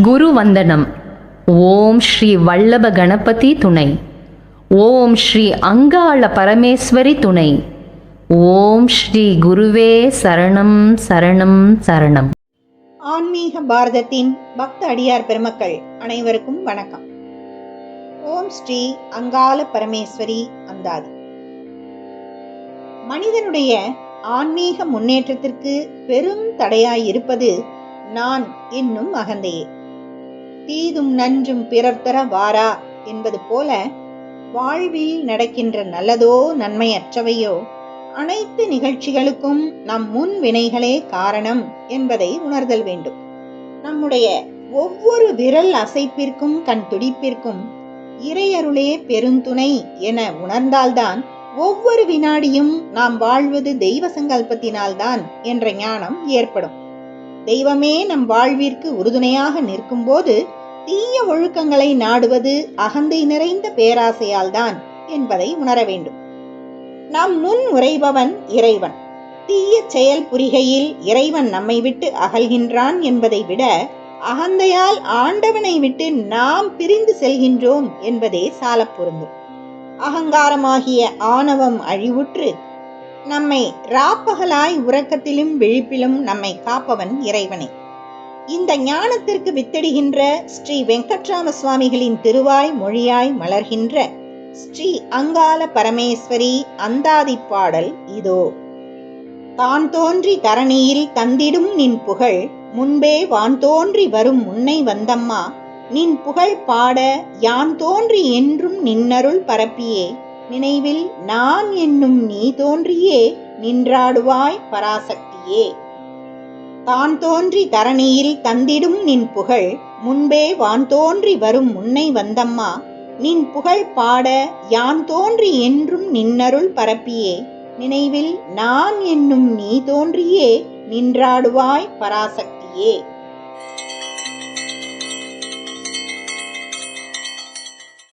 குரு வந்தனம் ஓம் ஸ்ரீ வல்லப கணபதி துணை. ஓம் ஸ்ரீ அங்காள பரமேஸ்வரி துணை. ஓம் ஸ்ரீ குருவே சரணம் சரணம் சரணம். ஆன்மீக பாரதத்தின் பக்த அடியார் பெருமக்கள் அனைவருக்கும் வணக்கம். ஓம் ஸ்ரீ அங்காள பரமேஸ்வரி அந்தாதி. மனிதனுடைய ஆன்மீக முன்னேற்றத்திற்கு பெரும் தடையாய் இருப்பது நான் என்னும் அகந்தையே. தீதும் நன்றும் பிறர் தர வாரா என்பது போல வாழ்வில் நடக்கின்ற நல்லதோ நன்மையற்றவையோ அனைத்து நிகழ்ச்சிகளுக்கும் நம் முன் வினைகளே காரணம் என்பதை உணர்தல் வேண்டும். நம்முடைய ஒவ்வொரு விரல் அசைப்பிற்கும் கண் துடிப்பிற்கும் இறையருளே பெருந்துணை என உணர்ந்தால்தான் ஒவ்வொரு வினாடியும் நாம் வாழ்வது தெய்வ சங்கல்பத்தினால்தான் என்ற ஞானம் ஏற்படும். தெய்வமே நம் வாழ்விற்கு உறுதுணையாக நிற்கும்போது தீய ஒழுக்கங்களை நாடுவது அகந்தை நிறைந்த பேராசையால் தான் என்பதை உணர வேண்டும். நம் முன் உரைபவன் இறைவன். தீய செயல் புரிகையில் இறைவன் நம்மை விட்டு அகல்கின்றான் என்பதை விட அகந்தையால் ஆண்டவனை விட்டு நாம் பிரிந்து செல்கின்றோம் என்பதே சாலப் பொருந்தும். அகங்காரமாகிய ஆணவம் அழிவுற்று நம்மை ராப்பகலாய் உறக்கத்திலும் விழிப்பிலும் நம்மை காப்பவன் இறைவனே. இந்த ஞானத்திற்கு வித்தடுகின்ற ஸ்ரீ வெங்கட்ராம சுவாமிகளின் திருவாய் மொழியாய் மலர்கின்ற ஸ்ரீ அங்கால பரமேஸ்வரி அந்தாதி பாடல் இதோ. தான் தோன்றி தரணியில் தந்திடும் நின் புகழ் முன்பே வான் தோன்றி வரும் முன்னை வந்தம்மா நின் புகழ் பாட யான் தோன்றி என்றும் நின்னருள் பரப்பியே. நினைவில் நான் என்னும் நீ தோன்றியே நின்றாடுவாய் பராசக்தியே. தான் தோன்றி தரணியில் தந்திடும் நின் புகழ் முன்பே வான் தோன்றி வரும் முன்னை வந்தம்மா. நின் புகழ் பாட யான் தோன்றி என்றும் நின்னருள் பரப்பியே. நினைவில் நான் என்னும் நீ தோன்றியே நின்றாடுவாய் பராசக்தியே.